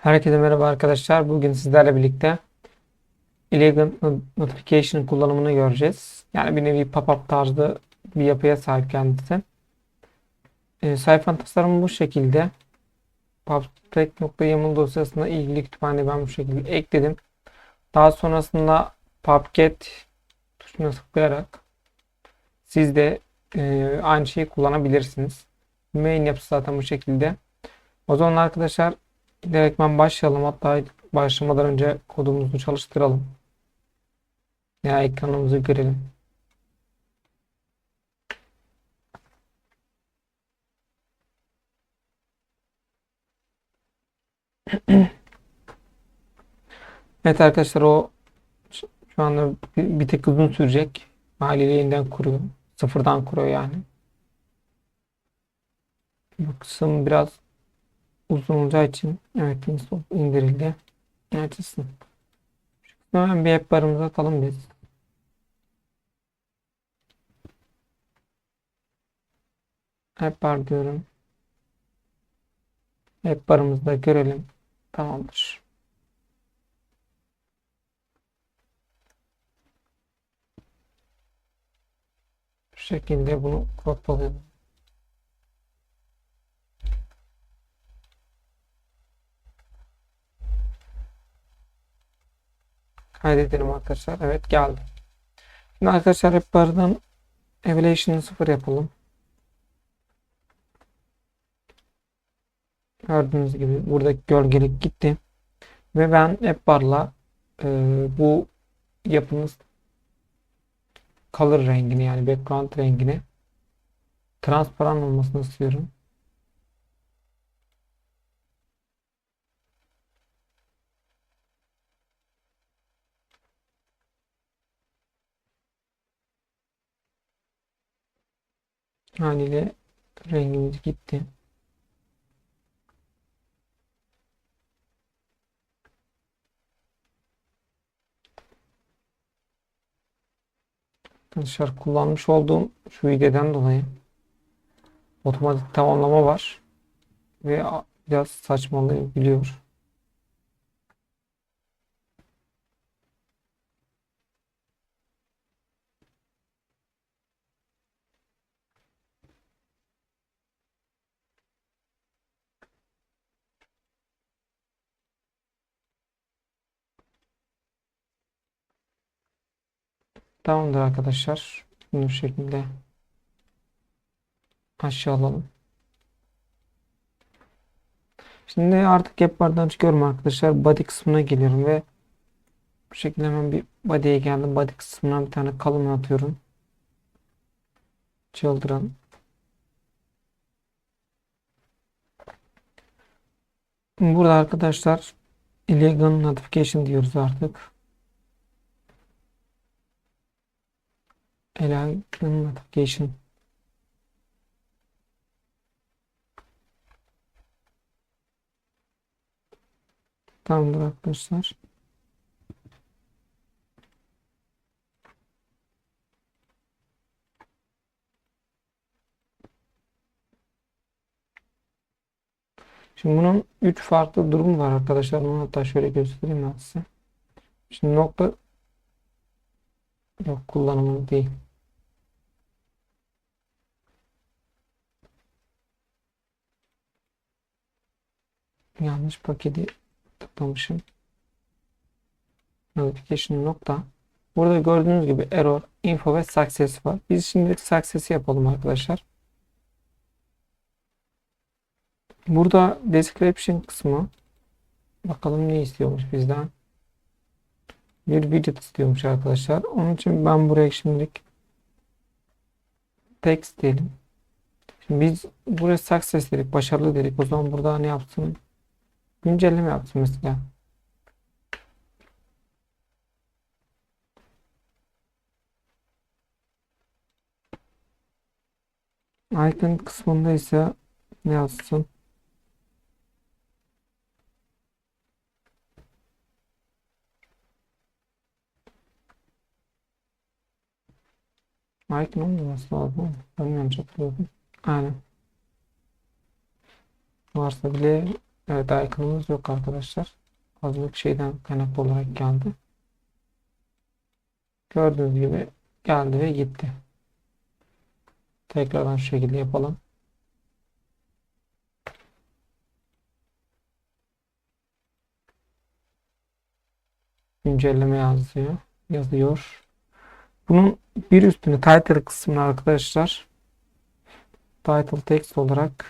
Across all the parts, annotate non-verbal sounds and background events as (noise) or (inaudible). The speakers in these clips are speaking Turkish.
Herkese merhaba arkadaşlar. Bugün sizlerle birlikte Elegant Notification kullanımını göreceğiz. Yani bir nevi pop-up tarzı bir yapıya sahip kendisi. E, sayfanın tasarımı bu şekilde. PubSpec.yaml dosyasına ilgili kütüphaneyi ben bu şekilde ekledim. Daha sonrasında PubGet tuşuna tıklayarak siz de e, aynı şeyi kullanabilirsiniz. Main yapısı zaten bu şekilde. O zaman arkadaşlar Direktmen başlayalım. Hatta başlamadan önce kodumuzu çalıştıralım. Ya ekranımızı görelim. (clears throat) Evet arkadaşlar o şu anda bir, bir tek uzun sürecek. Haliyle yeniden kuruyor. Sıfırdan kuruyor yani. Bu kısım biraz uzun olacağı için evet install indirildi. Açılsın. Hemen bir app barımıza atalım biz. App bar diyorum. App barımızda görelim. Tamamdır. Şekilde bunu kopyalayalım. Kaydedelim arkadaşlar. Evet geldi. Şimdi arkadaşlar hep bardan evaluation'ı sıfır yapalım. Gördüğünüz gibi buradaki gölgelik gitti. Ve ben hep barla e, bu yapımız color rengini yani background rengini transparan olmasını istiyorum. Haliyle rengimiz gitti. Arkadaşlar kullanmış olduğum şu videodan dolayı otomatik tamamlama var ve biraz saçmalayabiliyor. Tamamdır arkadaşlar. Bunu bu şekilde aşağı alalım. Şimdi artık hep bardan çıkıyorum arkadaşlar. Body kısmına geliyorum ve bu şekilde hemen bir body'ye geldim. Body kısmına bir tane kalın atıyorum. Children. Burada arkadaşlar illegal notification diyoruz artık. Illegal notification. Tamamdır arkadaşlar. Şimdi bunun 3 farklı durumu var arkadaşlar. Onu hatta şöyle göstereyim ben size. Şimdi nokta yok kullanımı değil. Yanlış paketi tıklamışım. Notification nokta. Burada gördüğünüz gibi error, info ve success var. Biz şimdilik success'i yapalım arkadaşlar. Burada description kısmı bakalım ne istiyormuş bizden. Bir widget istiyormuş arkadaşlar. Onun için ben buraya şimdilik text diyelim. Şimdi biz buraya success dedik, başarılı dedik. O zaman burada ne yapsın? Güncelleme yapsın mesela. Icon kısmında ise ne yazsın? Icon olmaması lazım. Ben yanlış hatırladım. Aynen. Varsa bile Evet icon'ımız yok arkadaşlar. Azlık şeyden kaynaklı olarak geldi. Gördüğünüz gibi geldi ve gitti. Tekrardan şu şekilde yapalım. Güncelleme yazıyor. Yazıyor. Bunun bir üstüne title kısmını arkadaşlar title text olarak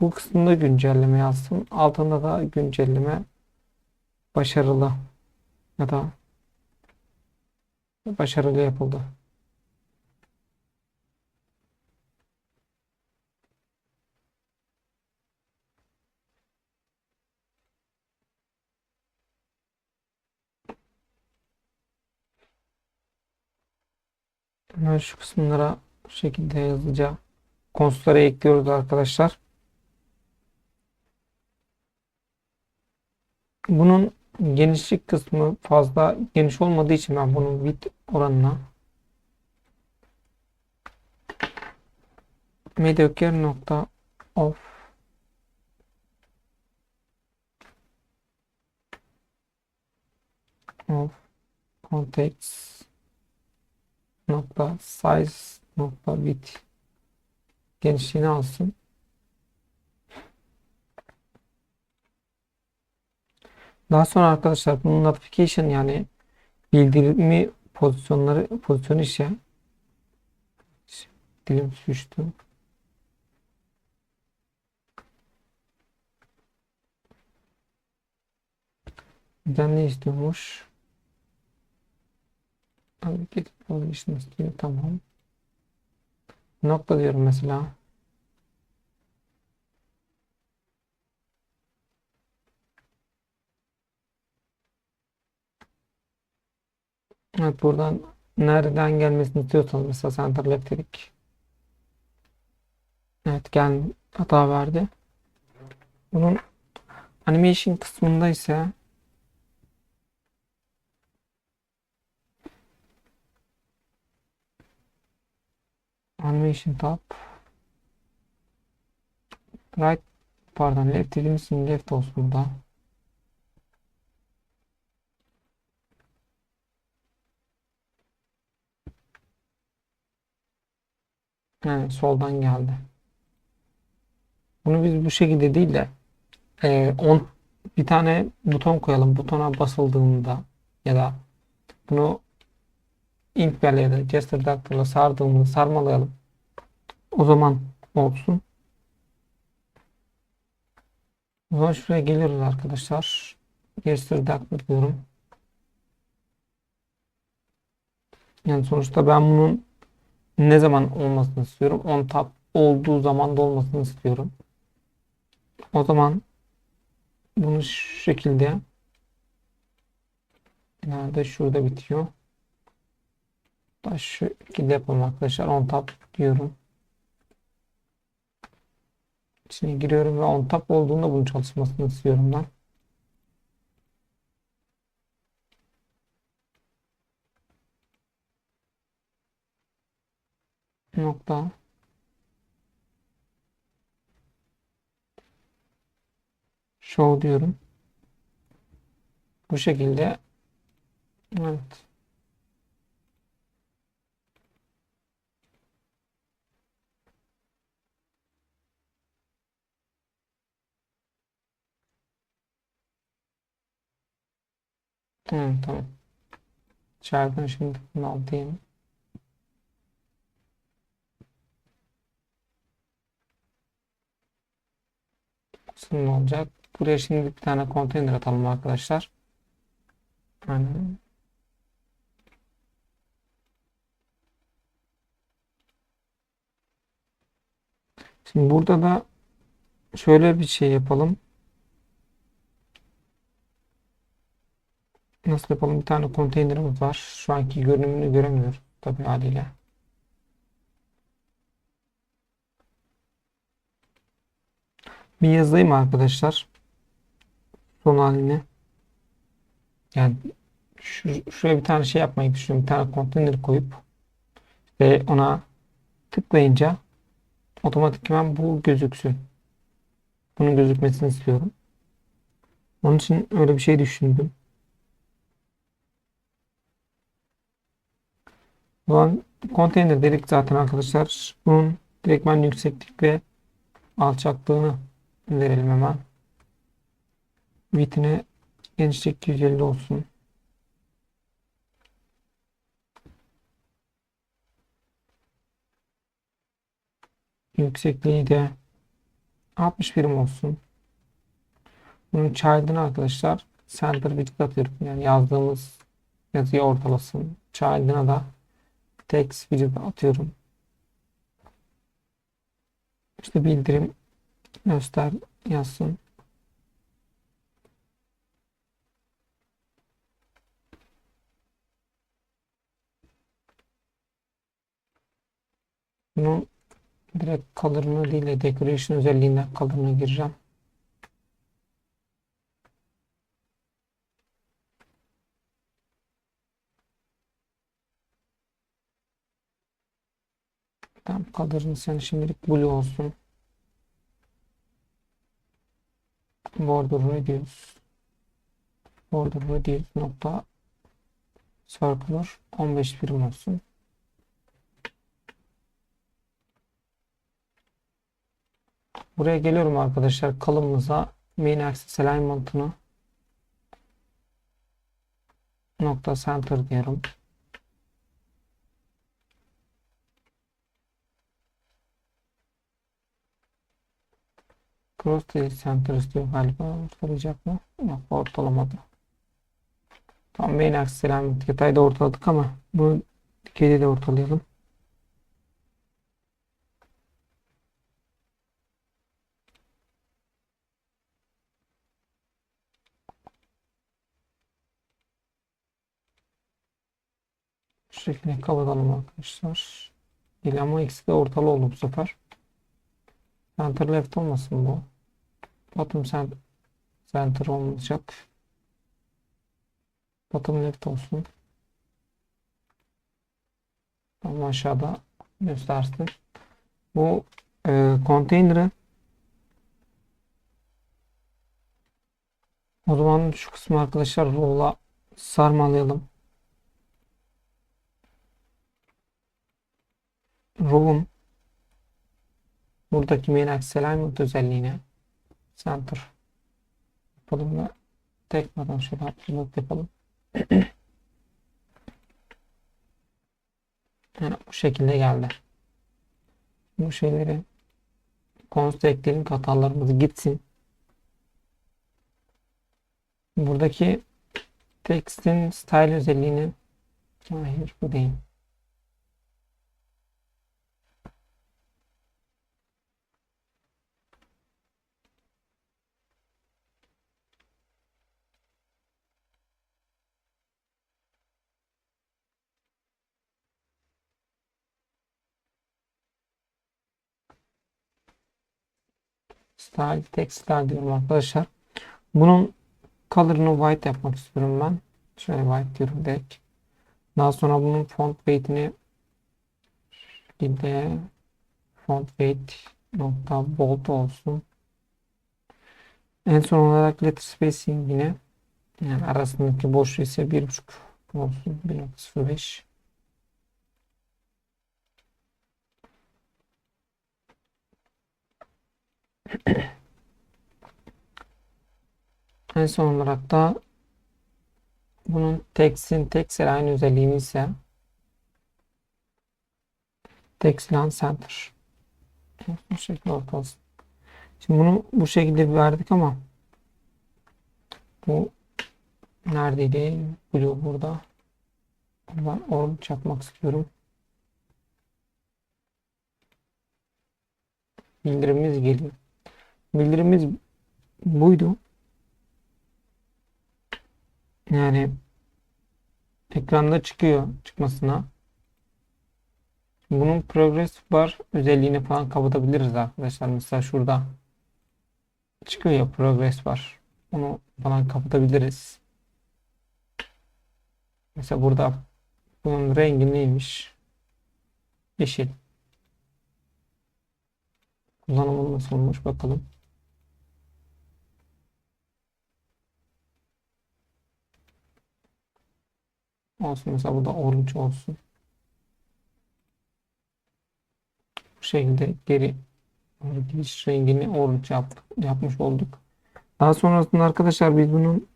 bu kısımda güncelleme yazsın. Altında da güncelleme başarılı ya da başarılı yapıldı. Hemen şu kısımlara bu şekilde hızlıca konuslara ekliyoruz arkadaşlar. Bunun genişlik kısmı fazla geniş olmadığı için ben bunun width oranına mediocre nokta of of context nokta size nokta width genişliğini alsın. Daha sonra arkadaşlar bunun notification yani bildirimi pozisyonları pozisyon işe dilim sürçtü. Bizden ne istiyormuş? Hareket position istiyor. Tamam. Nokta diyorum mesela. Evet buradan nereden gelmesini istiyorsanız mesela center left dedik. Evet gel hata verdi. Bunun animation kısmında ise animation tab right pardon left dediğimiz left olsun burada. Yani soldan geldi. Bunu biz bu şekilde değil de e, on, bir tane buton koyalım. Butona basıldığında ya da bunu int bell ya da gesture doctor'la sardığımızda sarmalayalım. O zaman olsun. O zaman şuraya geliyoruz arkadaşlar. Gesture doctor diyorum. Yani sonuçta ben bunun ne zaman olmasını istiyorum? On tap olduğu zaman da olmasını istiyorum. O zaman bunu şu şekilde nerede şurada bitiyor. Da şu şekilde yapalım arkadaşlar. On tap diyorum. İçine giriyorum ve on tap olduğunda bunun çalışmasını istiyorum ben. nokta show diyorum. Bu şekilde evet. Evet, tamam. Şarkını şimdi bunu alayım. Şimdi olacak? Buraya şimdi bir tane konteyner atalım arkadaşlar. Yani Şimdi burada da şöyle bir şey yapalım. Nasıl yapalım? Bir tane konteynerimiz var. Şu anki görünümünü göremiyoruz tabii haliyle. Bir yazayım arkadaşlar. Son haline. Yani şu, şuraya bir tane şey yapmayı düşünüyorum. Bir tane konteyner koyup ve ona tıklayınca otomatikman bu gözüksün. Bunun gözükmesini istiyorum. Onun için öyle bir şey düşündüm. Bu an konteyner dedik zaten arkadaşlar. Bunun direktmen yükseklik ve alçaklığını verelim hemen. Vitine genişlik 150 olsun. Yüksekliği de 60 birim olsun. Bunun child'ını arkadaşlar center widget atıyorum. Yani yazdığımız yazıyı ortalasın. Child'ına da text widget atıyorum. İşte bildirim göster yazsın. Bunun direkt color'ını değil de decoration özelliğinden color'ına gireceğim. Tamam color'ın sen şimdilik blue olsun. Border radius border radius nokta circular 15 birim olsun. Buraya geliyorum arkadaşlar kalımıza main axis alignment'ını nokta center diyorum. Cross Trace Center istiyor galiba. Ortalayacak mı? Yok ortalamadı. Tam main axis alignment yatayda ortaladık ama bu dikeyde de ortalayalım. Şu şekilde kapatalım arkadaşlar. Değil ama ikisi de ortalı oldu bu sefer. Center left olmasın bu. Bottom center, olmayacak. Bottom left olsun. Tam aşağıda göstersin. Bu e, konteyneri o zaman şu kısmı arkadaşlar roll'a sarmalayalım. Row'un buradaki main axis alignment özelliğine center yapalım ve tekmeden şöyle upload yapalım. Yani bu şekilde geldi. Bu şeyleri konst ekleyelim hatalarımız gitsin. Buradaki text'in style özelliğini hayır bu değil. Style, text style diyorum arkadaşlar. Bunun color'ını white yapmak istiyorum ben. Şöyle white diyorum direkt. Daha sonra bunun font weight'ini şekilde font weight nokta bold olsun. En son olarak letter spacing yine yani arasındaki boşluğu ise 1.5 olsun. 1.05 (clears throat) En son olarak da bunun text'in text'e aynı özelliğini ise text lan center. Bu şekilde ortalasın. Şimdi bunu bu şekilde verdik ama bu neredeydi? Blue burada. Ben onu çakmak istiyorum. Bildirimimiz geliyor. Bildirimimiz buydu. Yani ekranda çıkıyor çıkmasına. Bunun progress bar özelliğini falan kapatabiliriz arkadaşlar. Mesela şurada çıkıyor progress bar. Onu falan kapatabiliriz. Mesela burada bunun rengi neymiş? Yeşil. Kullanımı nasıl olmuş bakalım. Olsun. Mesela bu da orange olsun. Bu şekilde geri giriş rengini orange yaptık, yapmış olduk. Daha sonrasında arkadaşlar biz bunun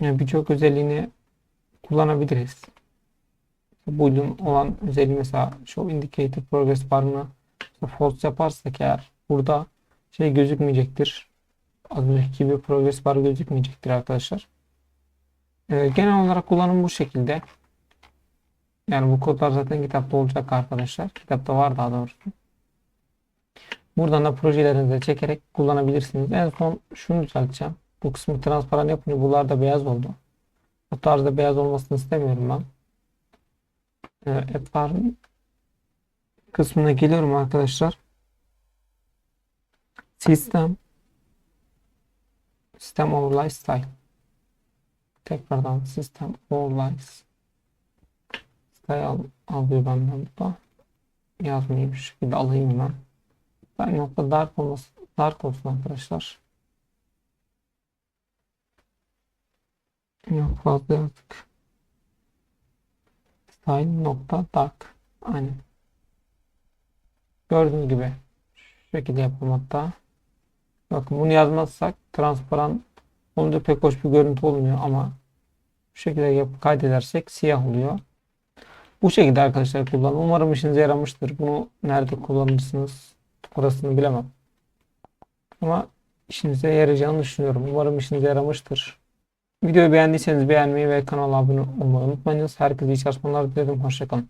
birçok özelliğini kullanabiliriz. Boolean olan özelliği mesela show indicator progress barını false yaparsak eğer burada şey gözükmeyecektir. Az önceki gibi progress bar gözükmeyecektir arkadaşlar. Ee, genel olarak kullanım bu şekilde. Yani bu kodlar zaten kitapta olacak arkadaşlar. Kitapta var daha doğrusu. Buradan da projelerinize çekerek kullanabilirsiniz. En son şunu düzelteceğim. Bu kısmı transparan yapınca bunlar da beyaz oldu. Bu tarzda beyaz olmasını istemiyorum ben. Ee, App'lar kısmına geliyorum arkadaşlar. Sistem Sistem Overlay Style. Tekrardan Sistem Overlay Style al, alıyor benden bu da. Yazmayayım şu şekilde alayım ben. Ben nokta dark olması dark olsun arkadaşlar. Yok fazla yazdık. Style nokta dark. Aynen. Gördüğünüz gibi şu şekilde yapalım hatta. Bakın bunu yazmazsak transparan olunca pek hoş bir görüntü olmuyor ama bu şekilde yapıp kaydedersek siyah oluyor. Bu şekilde arkadaşlar kullanın. Umarım işinize yaramıştır. Bunu nerede kullanırsınız orasını bilemem. Ama işinize yarayacağını düşünüyorum. Umarım işinize yaramıştır. Videoyu beğendiyseniz beğenmeyi ve kanala abone olmayı unutmayınız. Herkese iyi çalışmalar dilerim. Hoşçakalın.